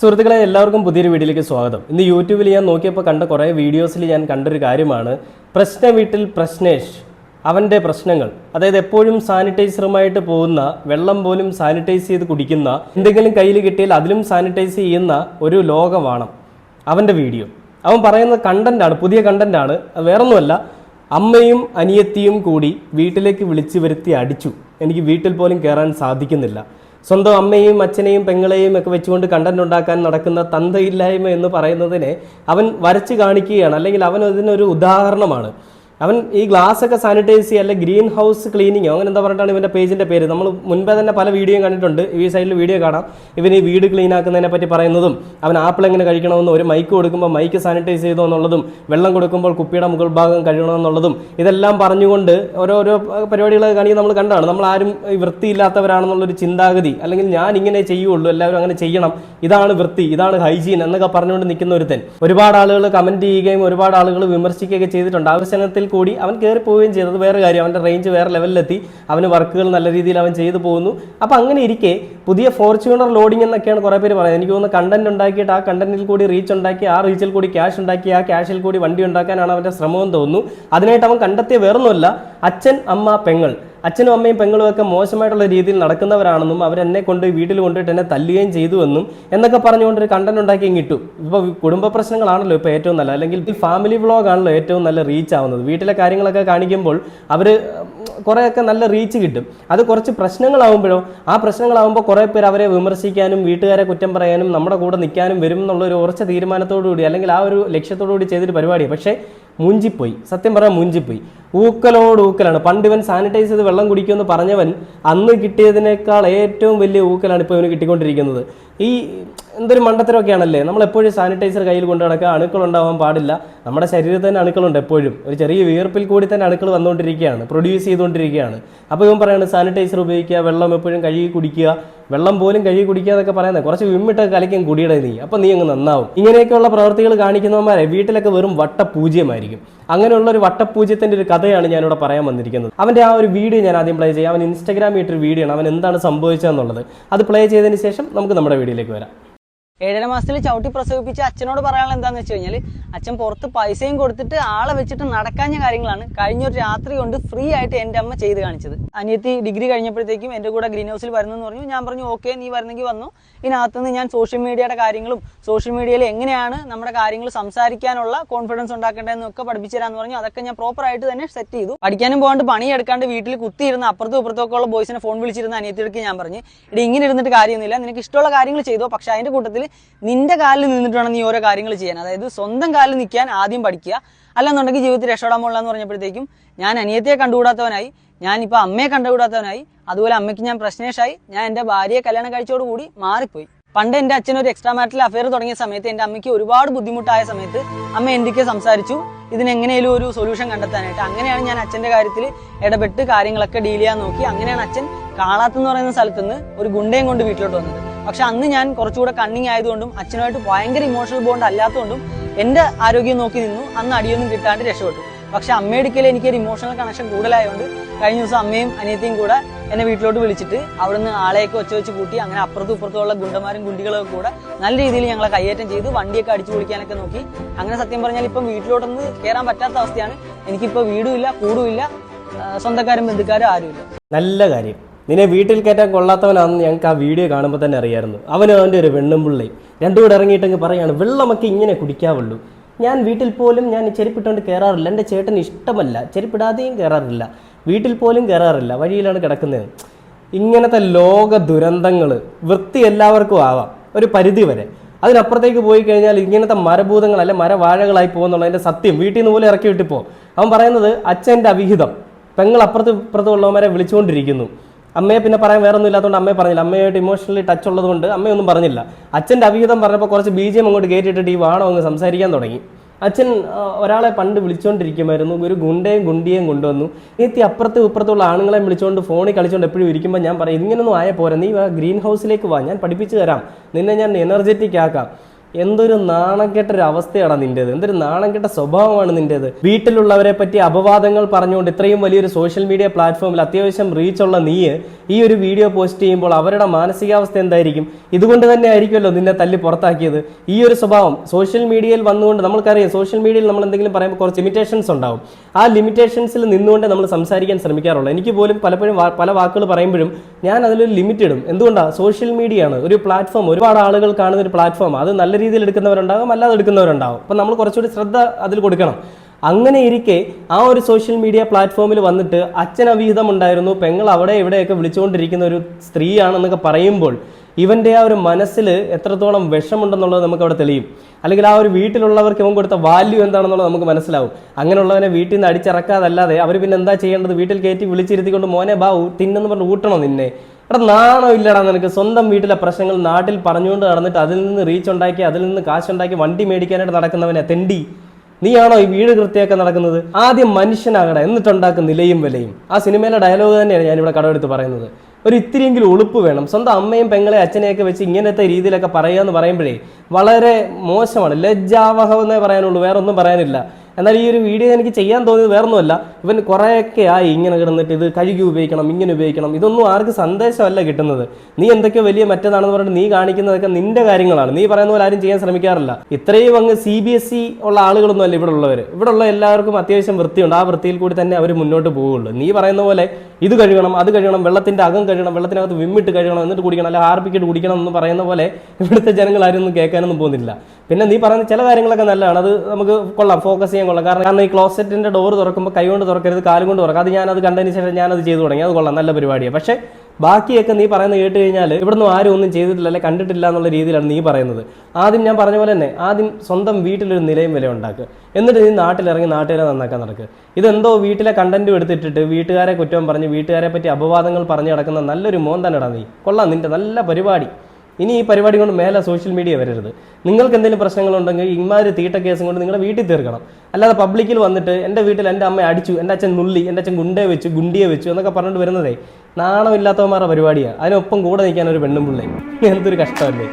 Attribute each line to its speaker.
Speaker 1: സുഹൃത്തുക്കളെ എല്ലാവർക്കും പുതിയൊരു വീഡിയോയിലേക്ക് സ്വാഗതം. ഇന്ന് യൂട്യൂബിൽ ഞാൻ നോക്കിയപ്പോൾ കണ്ട കുറേ വീഡിയോസിൽ ഞാൻ കണ്ടൊരു കാര്യമാണ്. പ്രശ്ന വീട്ടിൽ പ്രശ്നേഷ് അവന്റെ പ്രശ്നങ്ങൾ. അതായത് എപ്പോഴും സാനിറ്റൈസറുമായിട്ട് പോകുന്ന വെള്ളം പോലും സാനിറ്റൈസ് ചെയ്ത് കുടിക്കുന്ന എന്തെങ്കിലും കയ്യിൽ കിട്ടിയാൽ അതിലും സാനിറ്റൈസ് ചെയ്യുന്ന ഒരു ലോകമാണ് അവന്റെ വീഡിയോ. അവൻ പറയുന്ന കണ്ടന്റാണ് പുതിയ കണ്ടന്റാണ് വേറൊന്നുമല്ല അമ്മയും അനിയത്തിയും കൂടി വീട്ടിലേക്ക് വിളിച്ചു വരുത്തി അടിച്ചു. എനിക്ക് വീട്ടിൽ പോലും കയറാൻ സാധിക്കുന്നില്ല. സ്വന്തം അമ്മയും അച്ഛനെയും പെങ്ങളെയും ഒക്കെ വെച്ചുകൊണ്ട് കണ്ടന്റ് ഉണ്ടാക്കാൻ നടക്കുന്ന തന്തയില്ലായ്മ എന്ന് പറയുന്നതിനെ അവൻ വരച്ച് കാണിക്കുകയാണ്. അല്ലെങ്കിൽ അവൻ അതിനൊരു ഉദാഹരണമാണ്. അവൻ ഈ ഗ്ലാസ് ഒക്കെ സാനിറ്റൈസ് ചെയ്യുക അല്ലെങ്കിൽ ഗ്രീൻ ഹൗസ് ക്ലീനിങ്ങോ അങ്ങനെ എന്താ പറഞ്ഞിട്ടാണ് ഇവന്റെ പേജിന്റെ പേര്. നമ്മൾ മുൻപേ തന്നെ പല വീഡിയോയും കണ്ടിട്ടുണ്ട്. ഈ സൈഡിൽ വീഡിയോ കാണാം. ഇവൻ ഈ വീട് ക്ലീൻ ആക്കുന്നതിനെ പറ്റി പറയുന്നതും അവൻ ആപ്പിൾ എങ്ങനെ കഴിക്കണമെന്നും ഒരു മൈക്ക് കൊടുക്കുമ്പോൾ മൈക്ക് സാനിറ്റൈസ് ചെയ്തോ എന്നുള്ളതും വെള്ളം കൊടുക്കുമ്പോൾ കുപ്പിയുടെ മുകൾ ഭാഗം കഴുകണമെന്നുള്ളതും ഇതെല്ലാം പറഞ്ഞുകൊണ്ട് ഓരോരോ പരിപാടികളൊക്കെ കാണിക്കാൻ നമ്മൾ കണ്ടാണ്. നമ്മൾ ആരും വൃത്തിയില്ലാത്തവരാണെന്നുള്ളൊരു ചിന്താഗതി അല്ലെങ്കിൽ ഞാൻ ഇങ്ങനെ ചെയ്യുള്ളൂ എല്ലാവരും അങ്ങനെ ചെയ്യണം ഇതാണ് വൃത്തി ഇതാണ് ഹൈജീൻ എന്നൊക്കെ പറഞ്ഞുകൊണ്ട് നിൽക്കുന്ന ഒരുത്തൻ. ഒരുപാട് ആളുകൾ കമന്റ് ചെയ്യുകയും ഒരുപാട് ആളുകൾ വിമർശിക്കുകയൊക്കെ ചെയ്തിട്ടുണ്ട്. ആവശ്യത്തിൽ കൂടി അവൻ കയറി പോവുകയും ചെയ്തത് വേറെ കാര്യം. അവന്റെ റേഞ്ച് വേറെ ലെവലിലെത്തി അവന് വർക്കുകൾ നല്ല രീതിയിൽ അവൻ ചെയ്തു പോകുന്നു. അപ്പോൾ അങ്ങനെ ഇരിക്കെ പുതിയ ഫോർച്യൂണർ ലോഡിംഗ് എന്നൊക്കെയാണ് കുറേ പേര് പറയുന്നത്. എനിക്ക് തോന്നുന്നു കണ്ടന്റ് ഉണ്ടാക്കിയിട്ട് ആ കണ്ടന്റിൽ കൂടി റീച്ച് ഉണ്ടാക്കി ആ റീച്ചിൽ കൂടി ക്യാഷ് ഉണ്ടാക്കി ആ ക്യാഷിൽ കൂടി വണ്ടി ഉണ്ടാക്കാനാണ് അവന്റെ ശ്രമമെന്ന് തോന്നുന്നു. അതിനായിട്ട് അവൻ കണ്ടെത്തിയ വേറൊന്നുമല്ല അച്ഛൻ അമ്മ പെങ്ങൾ. അച്ഛനും അമ്മയും പെങ്ങളും ഒക്കെ മോശമായിട്ടുള്ള രീതിയിൽ നടക്കുന്നവരാണെന്നും അവരെന്നെ കൊണ്ട് വീട്ടിൽ കൊണ്ടുപോയിട്ട് എന്നെ തല്ലുകയും ചെയ്തു എന്നും എന്നൊക്കെ പറഞ്ഞുകൊണ്ട് ഒരു കണ്ടന്റ് ഉണ്ടാക്കി കിട്ടും ഇപ്പോൾ കുടുംബ പ്രശ്നങ്ങളാണല്ലോ ഇപ്പോൾ ഏറ്റവും നല്ല അല്ലെങ്കിൽ ഫാമിലി വ്ളോഗ് ആണല്ലോ ഏറ്റവും നല്ല റീച്ച് ആവുന്നത്. വീട്ടിലെ കാര്യങ്ങളൊക്കെ കാണിക്കുമ്പോൾ അവർ കുറേയൊക്കെ നല്ല റീച്ച് കിട്ടും. അത് കുറച്ച് പ്രശ്നങ്ങളാവുമ്പോഴോ ആ പ്രശ്നങ്ങളാവുമ്പോൾ കുറേ പേര് അവരെ വിമർശിക്കാനും വീട്ടുകാരെ കുറ്റം പറയാനും നമ്മുടെ കൂടെ നിൽക്കാനും വരും എന്നുള്ള ഒരു ഉറച്ച തീരുമാനത്തോടു കൂടി അല്ലെങ്കിൽ ആ ഒരു ലക്ഷ്യത്തോടു കൂടി ചെയ്തൊരു പരിപാടിയാണ് പക്ഷേ മുഞ്ചിപ്പോയി. സത്യം പറയാൻ മൂഞ്ചിപ്പോയി. ഊക്കലോട് ഊക്കലാണ്. പണ്ട് ഇവൻ സാനിറ്റൈസ് ചെയ്ത് വെള്ളം കുടിക്കുമെന്ന് പറഞ്ഞവൻ അന്ന് കിട്ടിയതിനേക്കാൾ ഏറ്റവും വലിയ ഊക്കലാണ് ഇപ്പോൾ ഇവന് കിട്ടിക്കൊണ്ടിരിക്കുന്നത്. ഈ എന്തൊരു മണ്ടത്തരമൊക്കെയാണല്ലേ? നമ്മൾ എപ്പോഴും സാനിറ്റൈസർ കയ്യിൽ കൊണ്ട് നടക്കുക അണുക്കൾ ഉണ്ടാവാൻ പാടില്ല. നമ്മുടെ ശരീരത്തിൽ തന്നെ അണുക്കളുണ്ട് എപ്പോഴും. ഒരു ചെറിയ വിയർപ്പിൽ കൂടി തന്നെ അണുക്കൾ വന്നുകൊണ്ടിരിക്കുകയാണ് പ്രൊഡ്യൂസ് ചെയ്തുകൊണ്ടിരിക്കുകയാണ്. അപ്പോൾ ഇവൻ പറയുന്നത് സാനിറ്റൈസർ ഉപയോഗിക്കുക വെള്ളം എപ്പോഴും കഴുകി കുടിക്കുക വെള്ളം പോലും കഴുകി കുടിക്കുക എന്നൊക്കെ പറയുന്നത്. കുറച്ച് വിമ്മിട്ടൊക്കെ കലയ്ക്കും കുടിയുടെ നീ. അപ്പം നീ അങ്ങ് നന്നാവും. ഇങ്ങനെയൊക്കെയുള്ള പ്രവൃത്തികൾ കാണിക്കുന്നവന്മാരെ വീട്ടിലൊക്കെ വെറും വട്ടപൂജ്യമായിരിക്കും. അങ്ങനെയുള്ള ഒരു വട്ടപൂജ്യത്തിന്റെ ഒരു കഥയാണ് ഞാനിവിടെ പറയാൻ വന്നിരിക്കുന്നത്. അവന്റെ ആ ഒരു വീഡിയോ ഞാൻ ആദ്യം പ്ലേ ചെയ്യാം. അവൻ ഇൻസ്റ്റാഗ്രാമിൽ ഇട്ടൊരു വീഡിയോ ആണ്. അവൻ എന്താണ് സംഭവിച്ചതെന്നുള്ളത്. അത് പ്ലേ ചെയ്തതിന് ശേഷം നമുക്ക് നമ്മുടെ വീഡിയോയിലേക്ക് വരാം.
Speaker 2: ഏഴര മാസത്തിൽ ചവിട്ടി പ്രസവിപ്പിച്ച അച്ഛനോട് പറയാനുള്ള എന്താന്ന് വെച്ച് കഴിഞ്ഞാൽ അച്ഛൻ പുറത്ത് പൈസയും കൊടുത്തിട്ട് ആളെ വെച്ചിട്ട് നടക്കാഞ്ഞ കാര്യങ്ങളാണ് കഴിഞ്ഞ ഒരു രാത്രി കൊണ്ട് ഫ്രീ ആയിട്ട് എന്റെ അമ്മ ചെയ്ത് കാണിച്ചത്. അനിയത്തി ഡിഗ്രി കഴിഞ്ഞപ്പോഴത്തേക്കും എന്റെ കൂടെ ഗ്രീൻ ഹൗസിൽ വരുന്നെന്ന് പറഞ്ഞു. ഞാൻ പറഞ്ഞു ഓക്കെ നീ വരുന്നെങ്കിൽ വന്നു. ഇതിനകത്തുനിന്ന് ഞാൻ സോഷ്യൽ മീഡിയയുടെ കാര്യങ്ങളും സോഷ്യൽ മീഡിയയിൽ എങ്ങനെയാണ് നമ്മുടെ കാര്യങ്ങൾ സംസാരിക്കാനുള്ള കോൺഫിഡൻസ് ഉണ്ടാക്കേണ്ടതെന്നൊക്കെ പഠിപ്പിച്ചു തരാന്ന് പറഞ്ഞു. അതൊക്കെ ഞാൻ പ്രോപ്പർ ആയിട്ട് തന്നെ സെറ്റ് ചെയ്തു. പഠിക്കാനും പോകാണ്ട് പണിയെടുക്കാണ്ട് വീട്ടിൽ കുത്തിയിരുന്ന അപ്പുറത്തും ഇപ്പുറത്തൊക്കെ ഉള്ള ബോയ്സിനെ ഫോൺ വിളിച്ചിരുന്ന അനിയത്തിയൊക്കെ ഞാൻ പറഞ്ഞു ഇടി ഇങ്ങനെ ഇരുന്നിട്ട് കാര്യമൊന്നുമില്ല. നിനക്ക് ഇഷ്ടമുള്ള കാര്യങ്ങൾ ചെയ്തോ. പക്ഷെ അതിന്റെ കൂട്ടത്തിൽ നിന്റെ കാലിൽ നിന്നിട്ട് വേണം നീ ഓരോ കാര്യങ്ങൾ ചെയ്യാൻ. അതായത് സ്വന്തം കാലിൽ നിൽക്കാൻ ആദ്യം പഠിക്കുക. അല്ലെന്നുണ്ടെങ്കിൽ ജീവിതത്തിൽ രക്ഷപ്പെടാൻ പോകില്ല എന്ന് പറഞ്ഞപ്പോഴത്തേക്കും ഞാൻ അനിയത്തെ കണ്ടുകൂടാത്തവനായി ഞാനിപ്പോൾ അമ്മയെ കണ്ടുകൂടാത്തവനായി അതുപോലെ അമ്മയ്ക്ക് ഞാൻ പ്രശ്നേഷായി ഞാൻ എന്റെ ഭാര്യയെ കല്യാണം കഴിച്ചോടുകൂടി മാറിപ്പോയി. പണ്ട് എന്റെ അച്ഛൻ ഒരു എക്സ്ട്രാ മാരിറ്റൽ അഫയർ തുടങ്ങിയ സമയത്ത് എന്റെ അമ്മയ്ക്ക് ഒരുപാട് ബുദ്ധിമുട്ടായ സമയത്ത് അമ്മ എന്തൊക്കെ സംസാരിച്ചു. ഇതിനെങ്ങനെയും ഒരു സൊല്യൂഷൻ കണ്ടെത്താനായിട്ട്. അങ്ങനെയാണ് ഞാൻ അച്ഛന്റെ കാര്യത്തിൽ ഇടപെട്ട് കാര്യങ്ങളൊക്കെ ഡീൽ ചെയ്യാൻ നോക്കി. അങ്ങനെയാണ് അച്ഛൻ കാളാത്തെന്ന് പറയുന്ന സ്ഥലത്തുനിന്ന് ഒരു ഗുണ്ടയും കൊണ്ട് വീട്ടിലോട്ട് വന്നത്. പക്ഷെ അന്ന് ഞാൻ കുറച്ചുകൂടെ കണ്ണിങ് ആയതുകൊണ്ടും അച്ഛനുമായിട്ട് ഭയങ്കര ഇമോഷണൽ ബോണ്ട് അല്ലാത്തതുകൊണ്ടും എന്റെ ആരോഗ്യം നോക്കി നിന്നു. അന്ന് അടിയൊന്നും കിട്ടാണ്ട് രക്ഷപ്പെട്ടു. പക്ഷെ അമ്മയെടുക്കൽ എനിക്കൊരു ഇമോഷണൽ കണക്ഷൻ കൂടുതലായതുകൊണ്ട് കഴിഞ്ഞ ദിവസം അമ്മയും അനിയത്തിയും കൂടെ എന്നെ വീട്ടിലോട്ട് വിളിച്ചിട്ട് അവിടുന്ന് ആളെയൊക്കെ ഒച്ച വെച്ച് കൂട്ടി അങ്ങനെ അപ്പുറത്തും ഇപ്പുറത്തുമുള്ള ഗുണ്ടന്മാരും ഗുണ്ടികളൊക്കെ കൂടെ നല്ല രീതിയിൽ ഞങ്ങളെ കയ്യേറ്റം ചെയ്ത്. വണ്ടിയൊക്കെ അടിച്ചു പൊളിക്കാനൊക്കെ നോക്കി. അങ്ങനെ സത്യം പറഞ്ഞാൽ ഇപ്പം വീട്ടിലോട്ടൊന്ന് കയറാൻ പറ്റാത്ത അവസ്ഥയാണ്. എനിക്കിപ്പോൾ വീടുമില്ല കൂടുമില്ല. സ്വന്തക്കാരും ബന്ധുക്കാരും ആരുമില്ല.
Speaker 1: നല്ല കാര്യം. നിന്നെ വീട്ടിൽ കയറ്റാൻ കൊള്ളാത്തവനാണെന്ന് ഞങ്ങൾക്ക് ആ വീഡിയോ കാണുമ്പോൾ തന്നെ അറിയായിരുന്നു. അവനും അവന്റെ ഒരു വെണ്ണും പിള്ളയും രണ്ടും കൂടെ ഇറങ്ങിയിട്ടങ്ങ് പറയാണ് വെള്ളമൊക്കെ ഇങ്ങനെ കുടിക്കാവുള്ളൂ. ഞാൻ വീട്ടിൽ പോലും ഞാൻ ചെരുപ്പിട്ടുകൊണ്ട് കയറാറില്ല എന്റെ ചേട്ടൻ ഇഷ്ടമല്ല. ചെരുപ്പിടാതെയും കയറാറില്ല വീട്ടിൽ പോലും കയറാറില്ല വഴിയിലാണ് കിടക്കുന്നത്. ഇങ്ങനത്തെ ലോക ദുരന്തങ്ങൾ വൃത്തി എല്ലാവർക്കും ആവാം. ഒരു പരിധി വരെ. അതിനപ്പുറത്തേക്ക് പോയി കഴിഞ്ഞാൽ ഇങ്ങനത്തെ മരഭൂതങ്ങൾ അല്ലെ മരവാഴകളായി പോകുന്നുള്ളതിന്റെ സത്യം. വീട്ടിൽ നിന്ന് പോലും ഇറക്കി വിട്ടിപ്പോൾ അവൻ പറയുന്നത് അച്ഛന്റെ അവിഹിതം. പെങ്ങൾ അപ്പുറത്ത് ഇപ്പുറത്തുള്ളവന്മാരെ വിളിച്ചുകൊണ്ടിരിക്കുന്നു. അമ്മയെ പിന്നെ പറയാൻ വേറെ ഒന്നും ഇല്ലാത്തതുകൊണ്ട് അമ്മയെ പറഞ്ഞില്ല. അമ്മയായിട്ട് ഇമോഷണലി ടച്ച് ഉള്ളതുകൊണ്ട് അമ്മയൊന്നും പറഞ്ഞില്ല. അച്ഛന്റെ അവിഹിതം പറഞ്ഞപ്പോൾ കുറച്ച് ബി ജി എം അങ്ങോട്ട് കയറ്റിയിട്ടിട്ട് ഈ വാണോ അങ്ങ് സംസാരിക്കാൻ തുടങ്ങി. അച്ഛൻ ഒരാളെ പണ്ട് വിളിച്ചുകൊണ്ടിരിക്കുമായിരുന്നു ഒരു ഗുണ്ടയും ഗുണ്ടിയും കൊണ്ടുവന്നു. നീത്തി അപ്പുറത്തും ഇപ്പുറത്തുള്ള ആണുങ്ങളെ വിളിച്ചുകൊണ്ട് ഫോണിൽ കളിച്ചുകൊണ്ട് എപ്പോഴും ഇരിക്കുമ്പോൾ ഞാൻ പറയും ഇങ്ങനൊന്നും ആയ പോരാ. നീ ഗ്രീൻ ഹൗസിലേക്ക് വാ. ഞാൻ പഠിപ്പിച്ചു തരാം. നിന്നെ ഞാൻ എനർജറ്റിക് ആക്കാം. എന്തൊരു നാണക്കെട്ട ഒരു അവസ്ഥയാണ് നിന്റേത്. എന്തൊരു നാണംകെട്ട സ്വഭാവമാണ് നിന്റേത്. വീട്ടിലുള്ളവരെ പറ്റി അപവാദങ്ങൾ പറഞ്ഞുകൊണ്ട് ഇത്രയും വലിയൊരു സോഷ്യൽ മീഡിയ പ്ലാറ്റ്ഫോമിൽ അത്യാവശ്യം റീച്ചുള്ള നീ ഈ ഒരു വീഡിയോ പോസ്റ്റ് ചെയ്യുമ്പോൾ അവരുടെ മാനസികാവസ്ഥ എന്തായിരിക്കും? ഇതുകൊണ്ട് തന്നെ ആയിരിക്കുമല്ലോ നിന്നെ തല്ലി പുറത്താക്കിയത്. ഈ ഒരു സ്വഭാവം സോഷ്യൽ മീഡിയയിൽ വന്നുകൊണ്ട് നമ്മൾക്കറിയാം സോഷ്യൽ മീഡിയയിൽ നമ്മൾ എന്തെങ്കിലും പറയുമ്പോൾ കുറച്ച് ലിമിറ്റേഷൻസ് ഉണ്ടാവും. ആ ലിമിറ്റേഷൻസിൽ നിന്നുകൊണ്ട് നമ്മൾ സംസാരിക്കാൻ ശ്രമിക്കാറുള്ളൂ. എനിക്ക് പോലും പലപ്പോഴും പല വാക്കുകൾ പറയുമ്പോഴും ഞാൻ അതിലൊരു ലിമിറ്റ് ഇടും. എന്തുകൊണ്ടാണ് സോഷ്യൽ മീഡിയ ആണ്. ഒരു പ്ലാറ്റ്ഫോം ഒരുപാട് ആളുകൾ കാണുന്ന ഒരു പ്ലാറ്റ്ഫോം അത് നല്ല രീതിയിൽ എടുക്കുന്നവരുണ്ടാകും അല്ലാതെ എടുക്കുന്നവരുണ്ടാകും. അപ്പം നമ്മൾ കുറച്ചുകൂടി ശ്രദ്ധ അതിൽ കൊടുക്കണം. അങ്ങനെ ഇരിക്കെ ആ ഒരു സോഷ്യൽ മീഡിയ പ്ലാറ്റ്ഫോമിൽ വന്നിട്ട് അച്ഛൻ അവിഹിതം ഉണ്ടായിരുന്നു. പെങ്ങൾ അവിടെ ഇവിടെയൊക്കെ വിളിച്ചുകൊണ്ടിരിക്കുന്ന ഒരു സ്ത്രീയാണെന്നൊക്കെ പറയുമ്പോൾ ഇവന്റെ ആ ഒരു മനസ്സിൽ എത്രത്തോളം വിഷമുണ്ടെന്നുള്ളത് നമുക്ക് അവിടെ തെളിയും. അല്ലെങ്കിൽ ആ ഒരു വീട്ടിലുള്ളവർക്ക് ഇവൻ കൊടുത്ത വാല്യൂ എന്താണെന്നുള്ളത് നമുക്ക് മനസ്സിലാവും. അങ്ങനെയുള്ളവനെ വീട്ടിൽ നിന്ന് അടിച്ചിറക്കാതല്ലാതെ അവർ പിന്നെ എന്താ ചെയ്യേണ്ടത്? വീട്ടിൽ കയറ്റി വിളിച്ചിരുത്തിക്കൊണ്ട് മോനെ ബാ തിന്നെന്ന് പറഞ്ഞ് ഊട്ടണം നിന്നെ? എടാ നാണോ ഇല്ലടാ നിനക്ക്? സ്വന്തം വീട്ടിലെ പ്രശ്നങ്ങൾ നാട്ടിൽ പറഞ്ഞുകൊണ്ട് നടന്നിട്ട് അതിൽ നിന്ന് റീച്ച് ഉണ്ടാക്കി അതിൽ നിന്ന് കാശുണ്ടാക്കി വണ്ടി മേടിക്കാനായിട്ട് നടക്കുന്നവനെ തെണ്ടി. നീയാണോ ഈ വീട് കൃത്യമൊക്കെ നടക്കുന്നത്? ആദ്യം മനുഷ്യനാകട എന്നിട്ടുണ്ടാക്കും നിലയും വിലയും. ആ സിനിമയിലെ ഡയലോഗ് തന്നെയാണ് ഞാനിവിടെ കടമെടുത്ത് പറയുന്നത്. ഒരു ഇത്തിരിയെങ്കിലും ഉളുപ്പ് വേണം. സ്വന്തം അമ്മയും പെങ്ങളെ അച്ഛനെയൊക്കെ വെച്ച് ഇങ്ങനത്തെ രീതിയിലൊക്കെ പറയുക എന്ന് പറയുമ്പോഴേ വളരെ മോശമാണ്. ലജ്ജാവഹം എന്നേ പറയാനുള്ളൂ. വേറൊന്നും പറയാനില്ല. എന്നാൽ ഈ ഒരു വീഡിയോ എനിക്ക് ചെയ്യാൻ തോന്നിയത് വേറൊന്നുമല്ല. ഇവൻ കുറേയൊക്കെ ആയി ഇങ്ങനെ കിടന്നിട്ട് ഇത് കഴുകി ഉപയോഗിക്കണം ഇങ്ങനെ ഉപയോഗിക്കണം. ഇതൊന്നും ആർക്ക് സന്ദേശമല്ല കിട്ടുന്നത്. നീ എന്തൊക്കെയോ വലിയ മറ്റേതാണെന്ന് പറഞ്ഞിട്ട് നീ കാണിക്കുന്നതൊക്കെ നിന്റെ കാര്യങ്ങളാണ്. നീ പറയുന്ന പോലെ ആരും ചെയ്യാൻ ശ്രമിക്കാറില്ല. ഇത്രയും അങ്ങ് സി ബി എസ് ഇ ഉള്ള ആളുകളൊന്നും അല്ല ഇവിടെ ഉള്ളവർ ഇവിടെ ഉള്ള എല്ലാവർക്കും അത്യാവശ്യം വൃത്തിയുണ്ട്. ആ വൃത്തിയിൽ കൂടി തന്നെ അവർ മുന്നോട്ട് പോവുള്ളൂ. നീ പറയുന്ന പോലെ ഇത് കഴുകണം അത് കഴുകണം വെള്ളത്തിന്റെ അകം കഴുകണം വെള്ളത്തിനകത്ത് വിമ്മിട്ട് കഴുകണം എന്നിട്ട് കുടിക്കണം അല്ലെങ്കിൽ ഹാർപ്പിക്കിട്ട് കുടിക്കണം എന്ന് പറയുന്ന പോലെ ഇവിടുത്തെ ജനങ്ങൾ ആരും ഒന്നും കേൾക്കാനൊന്നും പോകുന്നില്ല. പിന്നെ നീ പറയുന്ന ചില കാര്യങ്ങളൊക്കെ നല്ലതാണ് അത് നമുക്ക് കൊള്ളാം ഫോക്കസ് ചെയ്യാൻ കൊള്ളാം. കാരണം കാരണം ഈ ക്ലോസറ്റിന്റെ ഡോർ തുറക്കുമ്പോൾ കൈ കൊണ്ട് തുറക്കരുത് കാലുകൊണ്ട് തുറക്കാം അത് ഞാനത് കണ്ടതിന് ശേഷം ഞാനത് ചെയ്തു തുടങ്ങി അത് കൊള്ളാം നല്ല പരിപാടിയാണ് പക്ഷേ ബാക്കിയൊക്കെ നീ പറയുന്നത് കേട്ട് കഴിഞ്ഞാൽ ഇവിടുന്ന് ആരും ഒന്നും ചെയ്തിട്ടില്ല അല്ലെ കണ്ടിട്ടില്ല എന്നുള്ള രീതിയിലാണ് നീ പറയുന്നത്. ആദ്യം ഞാൻ പറഞ്ഞ പോലെ തന്നെ ആദ്യം സ്വന്തം വീട്ടിലൊരു നിലയും വില ഉണ്ടാക്കുക എന്നിട്ട് നീ നാട്ടിലിറങ്ങി നാട്ടുകാരെ നന്നാക്കാൻ നടക്കുക ഇതെന്തോ വീട്ടിലെ കണ്ടന്റും എടുത്തിട്ടിട്ട് വീട്ടുകാരെ കുറ്റം പറഞ്ഞ് വീട്ടുകാരെ പറ്റി അപവാദങ്ങൾ പറഞ്ഞു നടക്കുന്ന നല്ലൊരു മോൻ തന്നെടാ നീ. കൊള്ളാം നിന്റെ നല്ല പരിപാടി. ഇനി ഈ പരിപാടി കൊണ്ട് മേലെ സോഷ്യൽ മീഡിയ വരരുത്. നിങ്ങൾക്ക് എന്തെങ്കിലും പ്രശ്നങ്ങളുണ്ടെങ്കിൽ ഇമാതിരി തീട്ട കേസും കൊണ്ട് നിങ്ങളുടെ വീട്ടിൽ തീർക്കണം. അല്ലാതെ പബ്ലിക്കിൽ വന്നിട്ട് എന്റെ വീട്ടിൽ എന്റെ അമ്മ അടിച്ചു എന്റെ അച്ഛൻ നുള്ളി എന്റെ അച്ഛൻ ഗുണ്ടേ വെച്ചു ഗുണ്ടിയെ വെച്ചു എന്നൊക്കെ പറഞ്ഞിട്ട് വരുന്നതേ നാണമില്ലാത്തവന്മാരുടെ പരിപാടിയാണ് അതിനൊപ്പം കൂടെ നിൽക്കാൻ ഒരു പെണ്ണും പിള്ളേ എന്തൊരു കഷ്ടമല്ലേ?